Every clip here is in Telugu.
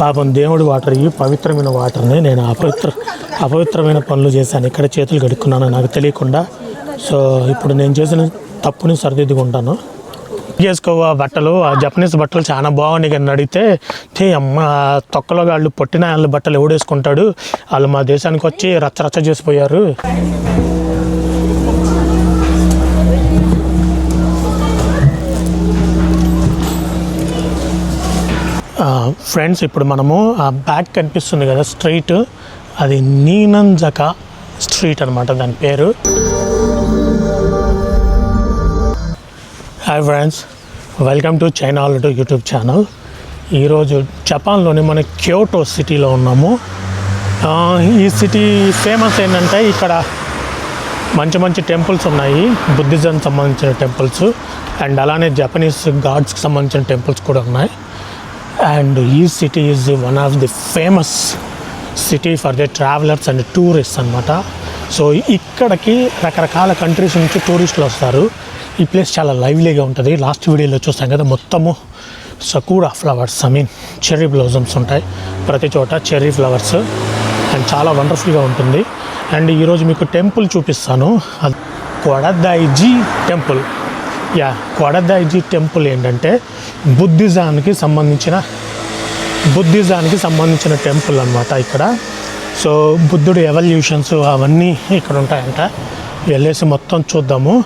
పాపం దేవుడు వాటర్ ఈ పవిత్రమైన వాటర్ని నేను అపవిత్ర అపవిత్రమైన పనులు చేశాను. ఇక్కడ చేతులు కడుక్కున్నాను నాకు తెలియకుండా. సో ఇప్పుడు నేను చేసిన తప్పుని సరిదిద్దుకుంటాను. చేసుకో ఆ బట్టలు? ఆ జపనీస్ బట్టలు చాలా బాగున్నాయి కానీ అడిగితే తే అమ్మ తొక్కలో వాళ్ళు పొట్టిన వాళ్ళ బట్టలు ఎవడేసుకుంటాడు? వాళ్ళు మా దేశానికి వచ్చి రచ్చ రచ్చ చేసిపోయారు. ఫ్రెండ్స్ ఇప్పుడు మనము ఆ బ్యాక్ కనిపిస్తుంది కదా స్ట్రీట్ అది నీనంజక స్ట్రీట్ అనమాట దాని పేరు. Hi friends welcome to China to YouTube channel ఈరోజు జపాన్లోని మన క్యోటో సిటీలో ఉన్నాము. ఈ సిటీ ఫేమస్ ఏంటంటే ఇక్కడ మంచి మంచి టెంపుల్స్ ఉన్నాయి. బుద్ధిజం సంబంధించిన టెంపుల్స్ అండ్ అలానే జపనీస్ గాడ్స్కి సంబంధించిన టెంపుల్స్ కూడా ఉన్నాయి. అండ్ ఈ city is one of the famous city for the travellers and tourist అనమాట సో ఇక్కడికి రకరకాల కంట్రీస్ నుంచి టూరిస్టులు వస్తారు. ఈ ప్లేస్ చాలా లైవ్లీగా ఉంటుంది. లాస్ట్ వీడియోలో చూస్తాం కదా మొత్తము సకూడా flowers I mean cherry blossoms ఉంటాయి. ప్రతి చోట చెర్రీ ఫ్లవర్స్ అండ్ చాలా వండర్ఫుల్గా ఉంటుంది. అండ్ ఈరోజు మీకు టెంపుల్ చూపిస్తాను. అది Kodaiji temple. Yeah Kodaiji temple ఏంటంటే బుద్ధిజానికి సంబంధించిన బుద్ధిజానికి సంబంధించిన టెంపుల్ అనమాట ఇక్కడ. సో బుద్ధుడు ఎవల్యూషన్స్ అవన్నీ ఇక్కడ ఉంటాయంట. వెళ్ళేసి మొత్తం చూద్దాము.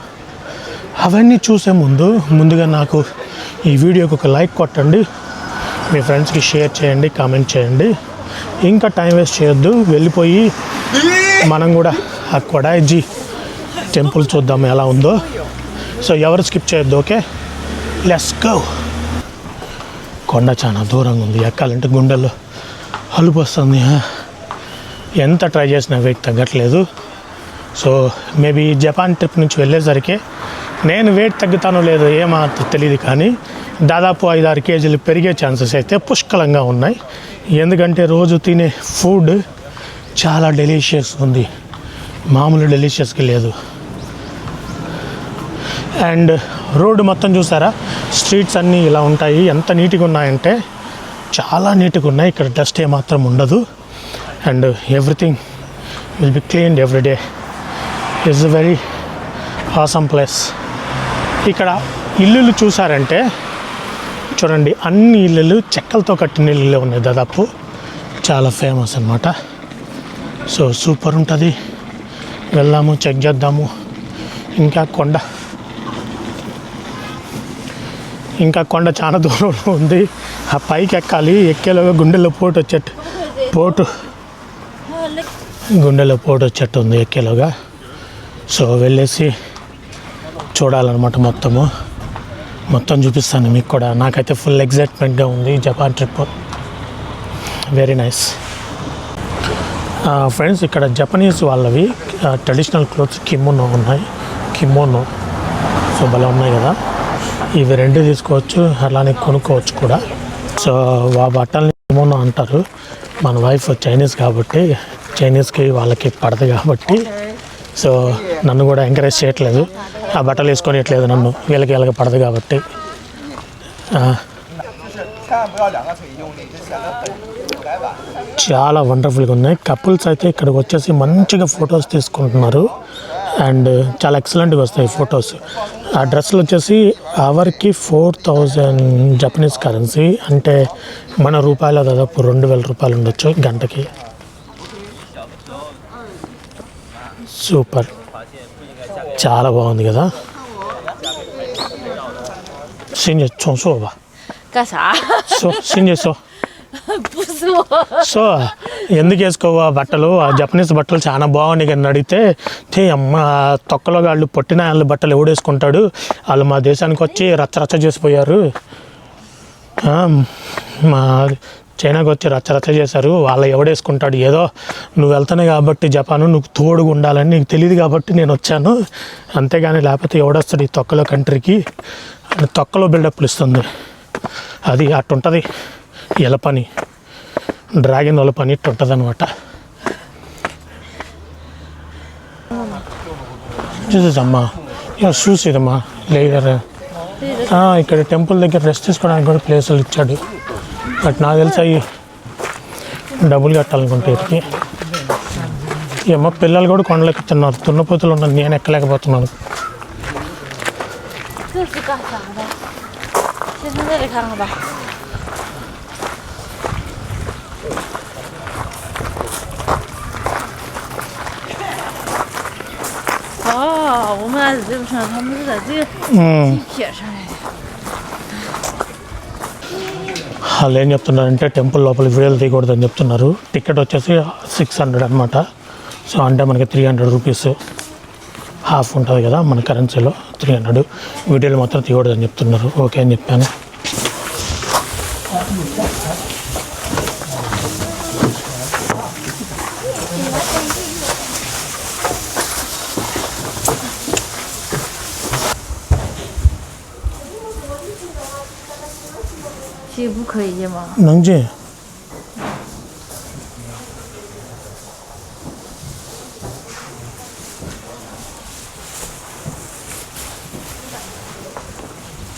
అవన్నీ చూసే ముందు ముందుగా నాకు ఈ వీడియోకి ఒక లైక్ కొట్టండి. మీ ఫ్రెండ్స్కి షేర్ చేయండి కామెంట్ చేయండి. ఇంకా టైం వేస్ట్ చేయొద్దు. వెళ్ళిపోయి మనం కూడా ఆ కొడాయిజీ టెంపుల్ చూద్దాం ఎలా ఉందో. సో ఎవరు స్కిప్ చేయొద్దు ఓకే? లెస్ గో కొండ చాలా దూరంగా ఉంది ఎక్కాలంటే గుండెల్లో అలుపు వస్తుంది ఎంత ట్రై చేసినా వెయిట్ తగ్గట్లేదు. సో మేబీ జపాన్ ట్రిప్ నుంచి వెళ్ళేసరికి నేను వెయిట్ తగ్గుతానో లేదో ఏమాత్రం తెలియదు కానీ దాదాపు ఐదు ఆరు కేజీలు పెరిగే ఛాన్సెస్ అయితే పుష్కలంగా ఉన్నాయి. ఎందుకంటే రోజు తినే ఫుడ్ చాలా డెలిషియస్ ఉంది. మామూలు డెలీషియస్కి లేదు. అండ్ రోడ్డు మొత్తం చూసారా? స్ట్రీట్స్ అన్నీ ఇలా ఉంటాయి. ఎంత నీట్గా ఉన్నాయంటే చాలా నీట్గా ఉన్నాయి. ఇక్కడ డస్ట్ ఏమాత్రం ఉండదు. And everything will be cleaned everyday it's is a very awesome place. ఇక్కడ ఇల్లులు చూసారంటే చూడండి అన్ని ఇల్లులు చెక్కలతో కట్టిన ఇల్లులే ఉన్నాయి దాదాపు. చాలా ఫేమస్ అన్నమాట. సో సూపర్ ఉంటుంది. వెళ్దాము చెక్ చేద్దాము. ఇంకా కొండ ఇంకా కొండ చాలా దూరంలో ఉంది. ఆ పైకి ఎక్కాలి. ఎక్కేలోగా గుండెలో పోటు వచ్చేట్టు పోటు. గుండెలో పోటు వచ్చేట్టు ఉంది ఎక్కేలోగా. సో వెళ్ళేసి చూడాలన్నమాట మొత్తము. మొత్తం చూపిస్తాను మీకు కూడా. నాకైతే ఫుల్ ఎగ్జైట్మెంట్గా ఉంది Japan trip. Very nice friends ఇక్కడ జపనీస్ వాళ్ళవి ట్రెడిషనల్ క్లోత్స్ కిమోనో ఉన్నాయి. కిమోనో. సో భలే ఉన్నాయి కదా. ఇవి రెండు తీసుకోవచ్చు అలానే కొనుక్కోవచ్చు కూడా. సో ఆ బట్టలని ఏమోనో అంటారు. మన వైఫ్ చైనీస్ కాబట్టి చైనీస్కి వాళ్ళకి పడదు కాబట్టి. సో నన్ను కూడా ఎంకరేజ్ చేయట్లేదు. ఆ బట్టలు వేసుకొని ఇట్లేదు నన్ను. వీళ్ళకి వీళ్ళకి పడదు కాబట్టి. చాలా వండర్ఫుల్గా ఉన్నాయి. కపుల్స్ అయితే ఇక్కడికి వచ్చేసి మంచిగా ఫొటోస్ తీసుకుంటున్నారు. అండ్ చాలా ఎక్సలెంట్గా వస్తాయి ఫొటోస్ ఆ డ్రెస్సులు వచ్చేసి అవర్కి ఫోర్ థౌజండ్ జపనీస్ కరెన్సీ అంటే మన రూపాయల దాదాపు రెండు వేల రూపాయలు ఉండొచ్చు గంటకి సూపర్ చాలా బాగుంది కదా సింజే చోసోబా 干啥？ సో సింజే సో 不是我， సో ఎందుకు వేసుకోవు ఆ బట్టలు? ఆ జపనీస్ బట్టలు చాలా బాగున్నాయి కానీ అడిగితే తే అమ్మ తొక్కలో వాళ్ళు పొట్టిన వాళ్ళ బట్టలు ఎవడేసుకుంటాడు వాళ్ళు మా దేశానికి వచ్చి రచ్చ రచ్చ చేసిపోయారు. మా చైనాకి వచ్చి రచ్చ రచ్చ చేశారు. వాళ్ళు ఎవడేసుకుంటాడు ఏదో నువ్వు వెళ్తానే కాబట్టి జపాను నువ్వు తోడుగా ఉండాలని నీకు తెలియదు కాబట్టి నేను వచ్చాను. అంతేగాని లేకపోతే ఎవడొస్తాడు ఈ తొక్కలో కంట్రీకి? అని తొక్కలో బిల్డప్లు ఇస్తుంది. అది అట్టుంటుంది ఎల పని. డ్రాగన్ వాళ్ళ పని ఇట్టు ఉంటుంది అనమాట చూసేదమ్మా షూస్ ఇదమ్మా ఇక్కడ టెంపుల్ దగ్గర రెస్ట్ తీసుకోవడానికి కూడా ప్లేసులు ఇచ్చాడు. బట్ నాకు తెలిసి అవి డబ్బులు కట్టాలనుకుంటే ఇప్పటికి. ఏమో పిల్లలు కూడా కొండలెక్కుతున్నారు తున్నపోతులు ఉన్నది నేను ఎక్కలేకపోతున్నాను. 啥的？先从这里看看吧。哦，我们来自这个上，他们是在这个 ఉమ్. 地铁上来的。 వాళ్ళు ఏం చెప్తున్నారంటే టెంపుల్ లోపల వీడియోలు తీయకూడదని చెప్తున్నారు టికెట్ వచ్చేసి సిక్స్ హండ్రెడ్ అనమాట సో అంటే మనకి త్రీ హండ్రెడ్ రూపీస్ హాఫ్ ఉంటుంది కదా మన కరెన్సీలో త్రీ హండ్రెడ్ వీడియోలు మాత్రం తీయకూడదని చెప్తున్నారు ఓకే అని చెప్పాను 能进。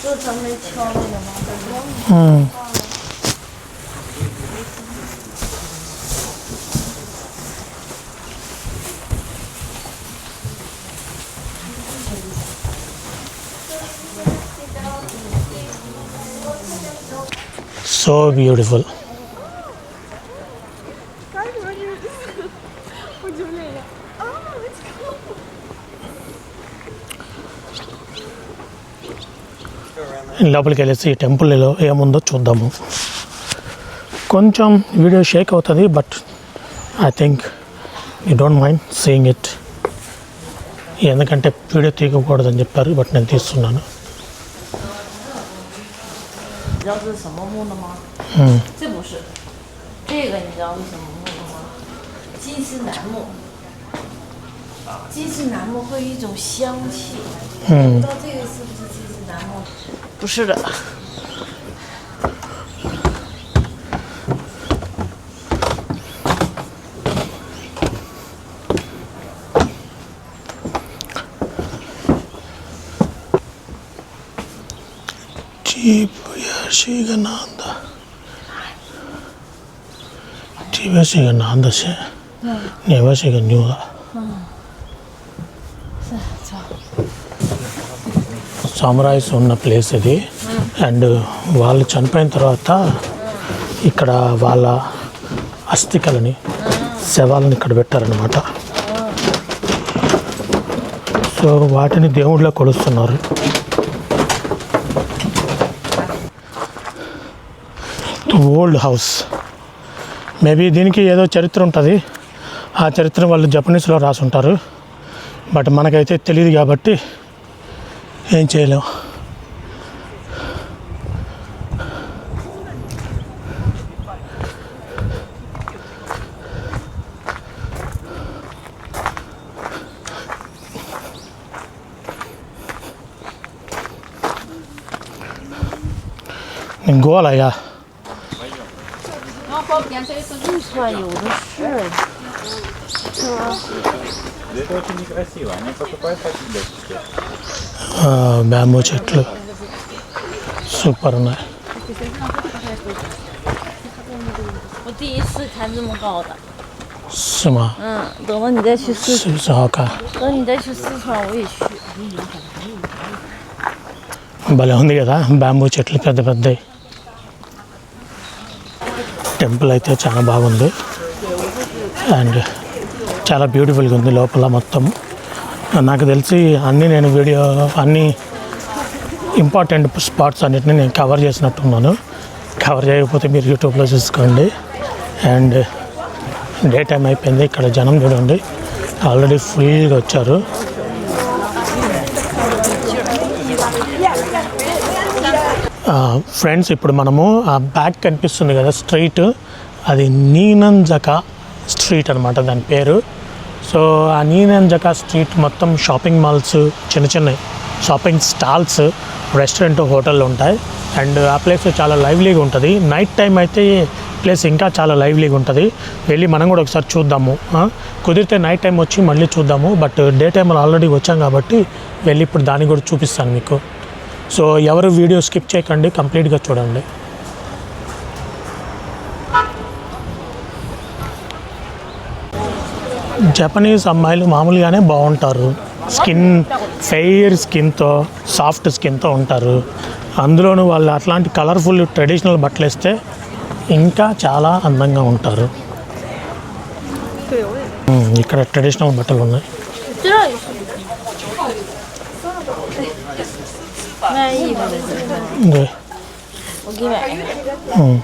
这咱没敲那个吗？嗯。సో బ్యూటిఫుల్. లోపలికి వెళ్ళేసి ఈ టెంపుల్లో ఏముందో చూద్దాము. కొంచెం వీడియో షేక్ అవుతుంది but I think you don't mind seeing it. ఎందుకంటే వీడియో తీయకూడదని చెప్పారు బట్ నేను తీస్తున్నాను. 知道这是什么木的吗？Hmm. 这不是，这个你知道是什么木的吗？金丝楠木。金丝楠木会有一种香气，不 Hmm. 知道这个是不是金丝楠木？不是的，这不也是一个男的？这边是一个男的线，那边是一个女的。是走。 సామరాయిస్ ఉన్న ప్లేస్ ఇది అండ్ వాళ్ళు చనిపోయిన తర్వాత ఇక్కడ వాళ్ళ అస్థికలని శవాలను ఇక్కడ పెట్టారనమాట సో వాటిని దేవుళ్ళ కొలుస్తున్నారు ఓల్డ్ హౌస్ మేబీ దీనికి ఏదో చరిత్ర ఉంటుంది. ఆ చరిత్ర వాళ్ళు జపనీస్లో రాసి ఉంటారు బట్ మనకైతే తెలియదు కాబట్టి ఏం చేయలేం. చేయలేం 你过 来呀！预算有的是，是吧？ Это очень некрасиво. Они покупают такие дочки. బ్యాంబూ చెట్లు సూపర్ ఉన్నాయి 我第一次看这么高的，是吗？嗯，等到你再去四，是不是好看？等你再去四川，我也去。 భలే ఉంది కదా బ్యాంబూ చెట్లు పెద్ద పెద్దవి టెంపుల్ అయితే చాలా బాగుంది. అండ్ చాలా బ్యూటిఫుల్గా ఉంది లోపల మొత్తం. నాకు తెలిసి అన్నీ నేను వీడియో అన్ని ఇంపార్టెంట్ స్పాట్స్ అన్నిటిని నేను కవర్ చేసినట్టున్నాను. కవర్ చేయకపోతే మీరు యూట్యూబ్లో చూసుకోండి. అండ్ డే టైం అయిపోయింది ఇక్కడ జనం చూడండి. ఆల్రెడీ ఫుల్గా వచ్చారు. ఫ్రెండ్స్ ఇప్పుడు మనము ఆ బ్యాక్ కనిపిస్తుంది కదా స్ట్రీట్ అది నీనంజక స్ట్రీట్ అనమాట దాని పేరు. సో ఆ నీనంజక స్ట్రీట్ మొత్తం షాపింగ్ మాల్స్ చిన్న చిన్న షాపింగ్ స్టాల్స్ రెస్టారెంట్ హోటళ్ళు ఉంటాయి. అండ్ ఆ ప్లేస్ చాలా లైవ్లీగా ఉంటుంది. నైట్ టైం అయితే ప్లేస్ ఇంకా చాలా లైవ్లీగా ఉంటుంది. వెళ్ళి మనం కూడా ఒకసారి చూద్దాము. కుదిరితే నైట్ టైం వచ్చి మళ్ళీ చూద్దాము. బట్ డే టైంలో ఆల్రెడీ వచ్చాం కాబట్టి వెళ్ళి ఇప్పుడు దాన్ని కూడా చూపిస్తాను మీకు. సో ఎవరు వీడియో స్కిప్ చేయకండి కంప్లీట్గా చూడండి. జపనీస్ అమ్మాయిలు మామూలుగానే బాగుంటారు. స్కిన్ ఫెయిర్ స్కిన్తో సాఫ్ట్ స్కిన్తో ఉంటారు. అందులోనూ వాళ్ళు అట్లాంటి కలర్ఫుల్ ట్రెడిషనల్ బట్టలు వేస్తే ఇంకా చాలా అందంగా ఉంటారు. ఇక్కడ ట్రెడిషనల్ బట్టలు ఉన్నాయి. Да. Угу.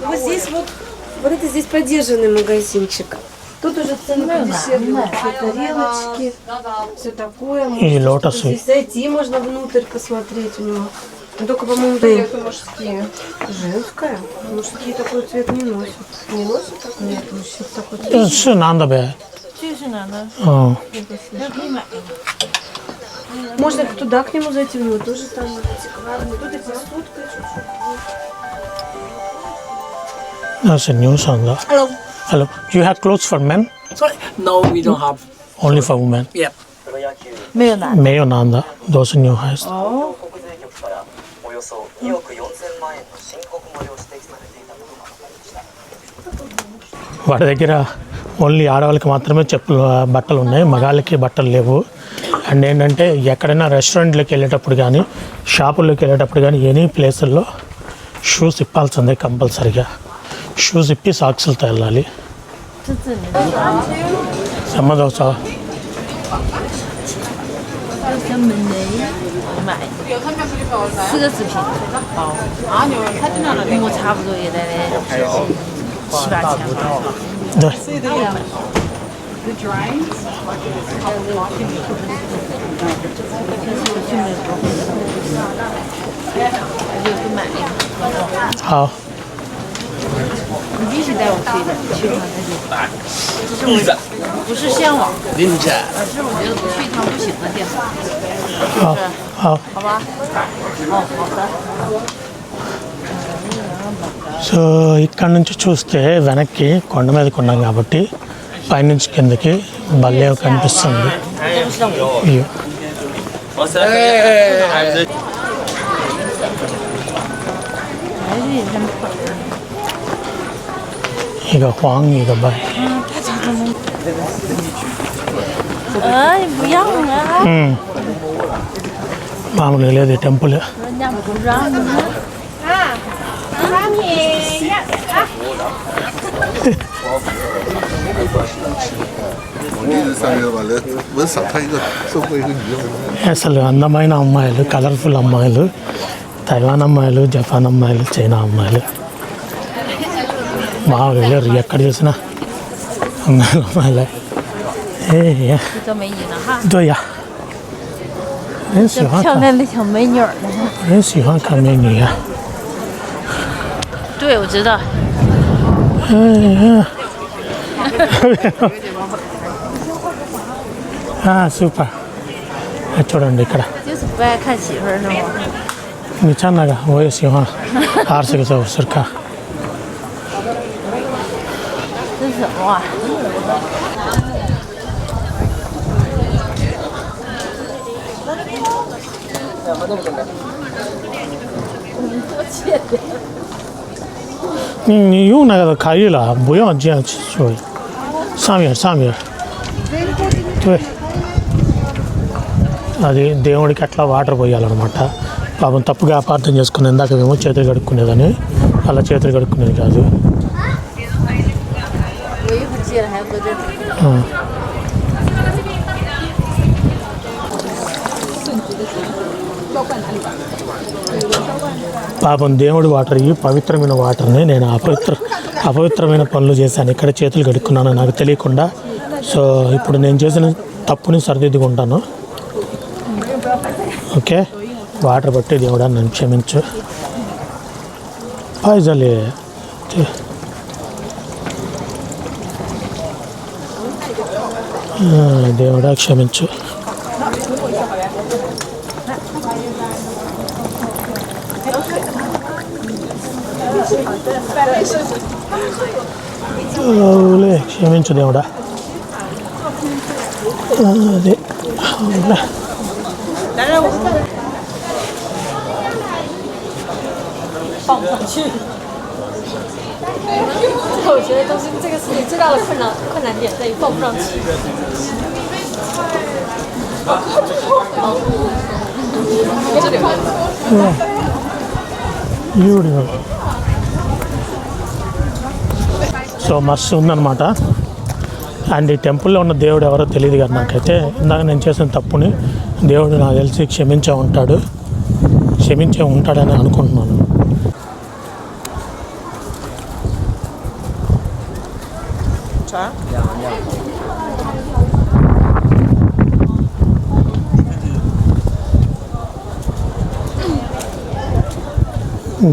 Вот здесь вот, вот это здесь поддержанный магазинчик. Тут уже цены ну подешевле, тарелочки, все такое. И лотосы. Здесь зайти можно внутрь посмотреть у него. Но только, по-моему, это мужские. Женская? Мужские такой цвет не носят. Не носят такой? Нет, мужчин такой цвет. Это надо бы. А. Это надо. 个是男的， 嗯， 这可以买一个。 Можно туда к нему зайти, у него тоже там антикварный. Тут и посудка чуть-чуть. 那是 new 上的。 Hello. Hello. You have clothes for men? Sorry. No, we don't have. Only for women. Yeah. 没有男的。没有男的，都是 new highs。哦。国税局からおよそ2億4000万円の申告漏れを指摘されていたことが分かりました。 వాడి దగ్గర ఓన్లీ ఆడవాళ్ళకి మాత్రమే చెప్పులు బట్టలు ఉన్నాయి మగాళ్ళకి బట్టలు లేవు అండ్ ఏంటంటే ఎక్కడైనా రెస్టారెంట్లోకి వెళ్ళేటప్పుడు కానీ షాపుల్లోకి వెళ్ళేటప్పుడు కానీ ఎనీ ప్లేసుల్లో షూస్ ఇప్పాల్సిందే కంపల్సరిగా. షూస్ ఇప్పి సాక్సులతో వెళ్ళాలి. సమ్మదోస 对。the drains are blocking the 好。你必须带我去一去一趟再说。这是我不是向往，而是我觉得不去一趟不行的地方。好，好，好吧。哦，好的。so ఇక్కడ నుంచి చూస్తే వెనక్కి కొండ మీదకి ఉన్నాం కాబట్టి పైనుంచి కిందకి భలే కనిపిస్తుంది వ్యూ 이거 황 이거 봐. మామూలుగా లేదు ఈ టెంపుల్ 人家不让啊。 三个吧，来文赏他一个，收获一个女的。 అసలు అందమైన అమ్మాయిలు కలర్ఫుల్ అమ్మాయిలు తైవాన్ అమ్మాయిలు జపాన్ అమ్మాయిలు చైనా అమ్మాయిలు బాగా వెళ్ళారు ఎక్కడ చూసినా అమ్మాయిలు అమ్మాయిలే ఏ ఏ, 这叫美女呢哈， 对呀很喜这欢看漂亮的小美女儿呢哈。很喜欢看美女呀、对，我知道。 సూపర్. చూడండి ఇక్కడ. నిచ్చాగా ఓయో సింహ ఆర్సిక చౌ 你看那个我也喜欢二十个小时看这是什么啊？ 你你用那个可以了，不要这样去做。上面上面，对，అది దేవుడికి అట్లా వాటర్ పోయాలన్నమాట పాపం తప్పుగా అపార్థం చేసుకుని ఇందాక మేము చేతులు కడుక్కునేదని అలా చేతులు కడుక్కునేది కాదు పాపం దేవుడు వాటర్ ఈ పవిత్రమైన వాటర్ని నేను అపవిత్ర అపవిత్రమైన పనులు చేశాను. ఇక్కడ చేతులు కడుక్కున్నాను నాకు తెలియకుండా. సో ఇప్పుడు నేను చేసిన తప్పుని సరిదిద్దుకుంటాను. ఓకే? వాటర్ బట్టి దేవుడా నన్ను క్షమించు. పైజలే దేవుడా క్షమించు. అవులే క్షమించు దేవుడా అదే అవులే. 我觉得都是这个是你最大的困难困难点在于放不上去。 ఈవిడ సో మస్తు ఉందన్నమాట. అండ్ ఈ టెంపుల్లో ఉన్న దేవుడు ఎవరో తెలియదు కదా నాకైతే. ఇందాక నేను చేసిన తప్పుని దేవుడు నాకు తెలిసి క్షమించే ఉంటాడు. క్షమించే ఉంటాడని అనుకుంటున్నాను.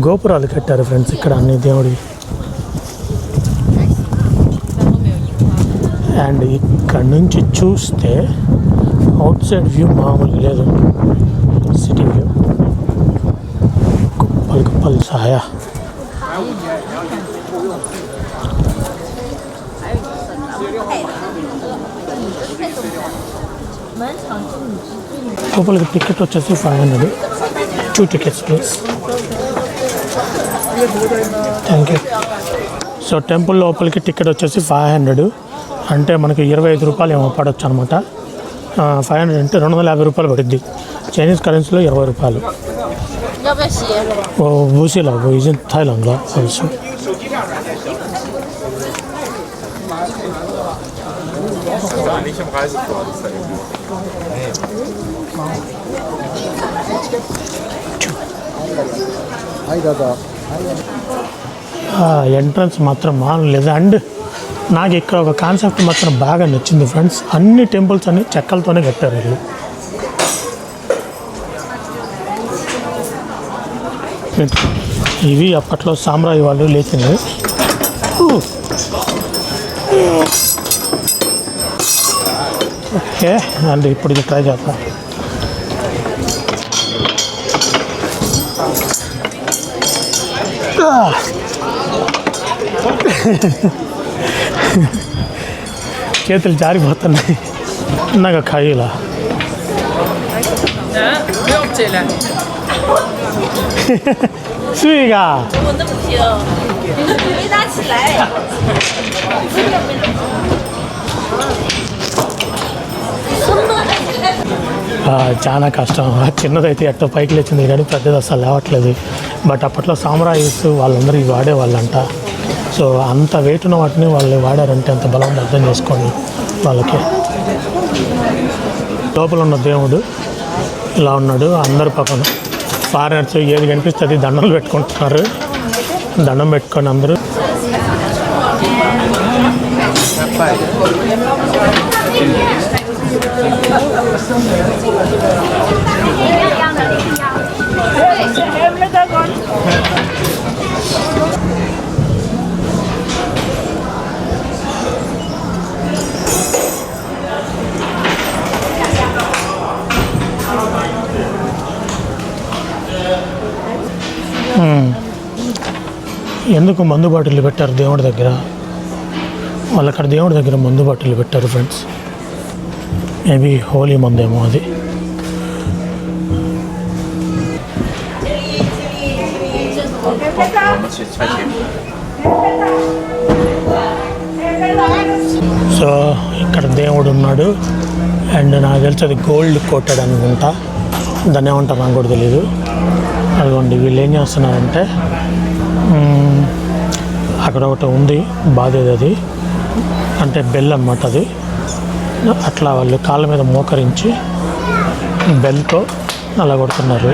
గోపురాలు కట్టారు ఫ్రెండ్స్ ఇక్కడ అన్ని దేవుడి అండ్ ఇక్కడ నుంచి చూస్తే అవుట్ సైడ్ వ్యూ మామూలు లేదు. City view. కుప్పలు కుప్పలు సాయా. లోపలికి టికెట్ వచ్చేసి five hundred two tickets please thank you so temple లోపలికి టికెట్ వచ్చేసి ఫైవ్ హండ్రెడ్ అంటే మనకి ఇరవై ఐదు రూపాయలు ఏమో పడవచ్చు అనమాట ఫైవ్ హండ్రెడ్ అంటే రెండు వందల యాభై రూపాయలు పడుద్ది. చైనీస్ కరెన్సీలో ఇరవై రూపాయలు. ఓ బూసీలో? ఇది థాయిలాండ్లో? తెలుసు ఎంట్రన్స్ మాత్రం మానలేదు అండ్ నాకు ఇక్కడ ఒక కాన్సెప్ట్ మాత్రం బాగా నచ్చింది ఫ్రెండ్స్ అన్ని టెంపుల్స్ అన్ని చెక్కలతోనే కట్టారు వీళ్ళు. ఇవి అప్పట్లో సామ్రాజ్య వాళ్ళు లేచినవి. ఓకే అండ్ ఇప్పుడు ఇది ట్రై చేద్దాం. చేతులు జారిపోతున్నాయి. నాకు ఖాయిలా సుయిగా. చాలా కష్టం. చిన్నదైతే ఎట్ట పైకి లేచింది కానీ పెద్దది అసలు లేవట్లేదు. బట్ అప్పట్లో సామ్రాయిస్ వాళ్ళందరూ ఇవి వాడేవాళ్ళంట. సో అంత వెయిట్ ఉన్న వాటిని వాళ్ళు వాడారంటే అంత బలం అర్థం చేసుకోండి వాళ్ళకి. లోపల ఉన్న దేవుడు ఇలా ఉన్నాడు అందరు పక్కన. ఫారినర్స్ ఏది కనిపిస్తుంది దండలు పెట్టుకుంటున్నారు. దండం పెట్టుకొని అందరూ. ఎందుకు మందు బాటిల్ పెట్టారు దేవుడి దగ్గర? వాళ్ళు అక్కడ దేవుడి దగ్గర మందు బాటిల్ పెట్టారు ఫ్రెండ్స్. మేబీ హోలీ మందేమో అది. సో ఇక్కడ దేవుడు ఉన్నాడు. అండ్ నాకు తెలిసి అది గోల్డ్ కోటెడ్ అనుకుంటా. దాన్ని ఏమంటారు నాకు కూడా తెలియదు అదిగోండి వీళ్ళు ఏం చేస్తున్నారంటే అక్కడ ఒకటి ఉంది బాధేది అది. అంటే బెల్ అనమాట అది. అట్లా వాళ్ళు కాళ్ళ మీద మోకరించి బెల్తో అలా కొడుతున్నారు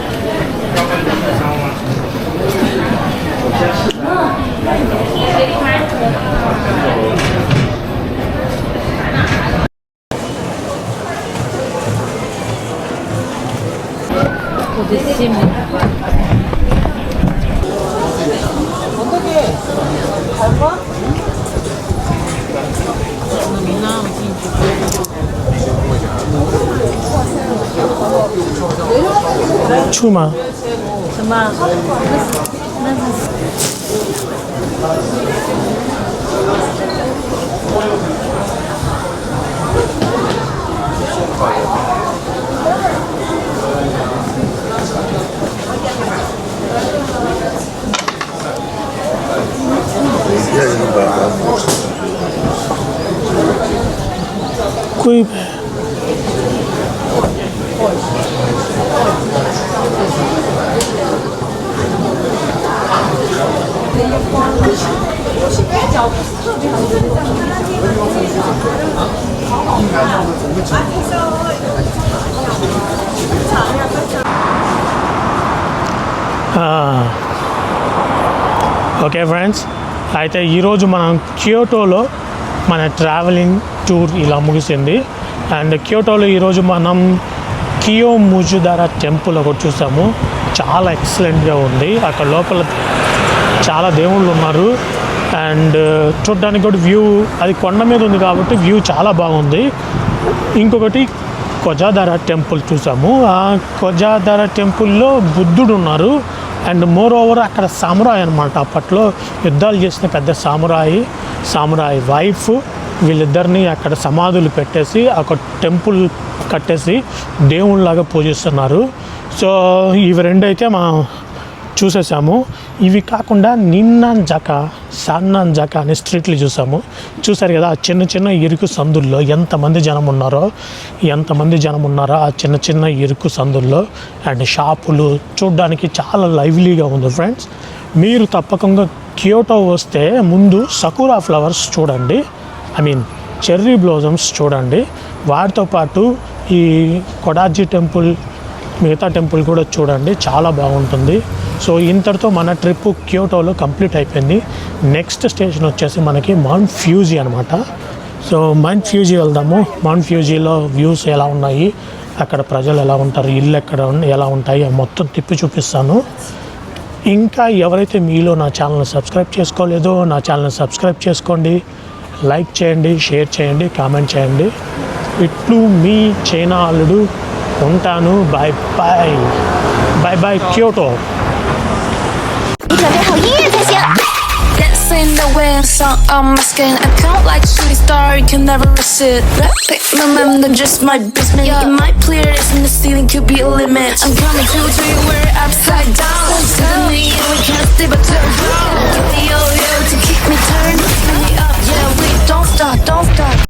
고드십니다. 어떻게 갈 거야? 미나 추마. 추마. 要 ఓకే ఫ్రెండ్స్. అయితే ఈరోజు మనం క్యోటోలో మన ట్రావెలింగ్ టూర్ ఇలా ముగిసింది. అండ్ క్యోటోలో ఈరోజు మనం కియో ముజుదారా టెంపుల్ ఒకటి చూసాము. చాలా ఎక్సలెంట్గా ఉంది. అక్కడ లోపల చాలా దేవుళ్ళు ఉన్నారు. అండ్ చూడ్డానికి కూడా వ్యూ అది కొండ మీద ఉంది కాబట్టి వ్యూ చాలా బాగుంది. ఇంకొకటి కొజాదార టెంపుల్ చూసాము. ఆ కొజాదార టెంపుల్లో బుద్ధుడు ఉన్నారు. అండ్ మోర్ ఓవర్ అక్కడ సామురాయ్ అనమాట అప్పట్లో యుద్ధాలు చేసిన పెద్ద సామురాయి సామురాయి వైఫ్ వీళ్ళిద్దరిని అక్కడ సమాధులు పెట్టేసి ఒక టెంపుల్ కట్టేసి దేవుళ్ళలాగా పూజిస్తున్నారు. సో ఇవి రెండైతే మనం చూసేసాము. ఇవి కాకుండా నిన్నాన్ జక సాన్నాన్ జక అనే స్ట్రీట్లు చూసాము. చూసారు కదా ఆ చిన్న చిన్న ఇరుకు సందుల్లో ఎంతమంది జనం ఉన్నారో ఎంతమంది జనం ఉన్నారో ఆ చిన్న చిన్న ఇరుకు సందుల్లో అండ్ షాపులు చూడడానికి చాలా లైవ్లీగా ఉంది ఫ్రెండ్స్. మీరు తప్పకుండా క్యోటో వస్తే ముందు సకురా ఫ్లవర్స్ చూడండి. ఐ మీన్ చెర్రీ బ్లోజమ్స్ చూడండి. వాటితో పాటు ఈ కొడాజీ టెంపుల్ మిగతా టెంపుల్ కూడా చూడండి చాలా బాగుంటుంది. సో ఇంతటితో మన ట్రిప్ క్యోటోలో కంప్లీట్ అయిపోయింది. నెక్స్ట్ స్టేషన్ వచ్చేసి మనకి మౌంట్ ఫ్యూజీ అనమాట సో మౌంట్ ఫ్యూజీ వెళ్దాము. మౌంట్ ఫ్యూజీలో వ్యూస్ ఎలా ఉన్నాయి? అక్కడ ప్రజలు ఎలా ఉంటారు? ఇల్లు ఎక్కడ ఎలా ఉంటాయి? మొత్తం తిప్పి చూపిస్తాను. ఇంకా ఎవరైతే మీలో నా ఛానల్ని సబ్స్క్రైబ్ చేసుకోలేదో నా ఛానల్ని సబ్స్క్రైబ్ చేసుకోండి. లైక్ చేయండి షేర్ చేయండి కామెంట్ చేయండి. ఇట్లు మీ చైనా అల్లుడు ఉంటాను bye bye bye bye Kyoto in the wind, sun on my skin. I count like shooting star, you can never resist. Pick my man, then just my basement. Yeah. It might clear in the ceiling, could be a limit. I'm coming to to you, we're upside down. Suddenly, yeah, we can't stay but turn around. Give me your yo to keep me turn, me up. Yeah, we don't stop, don't stop.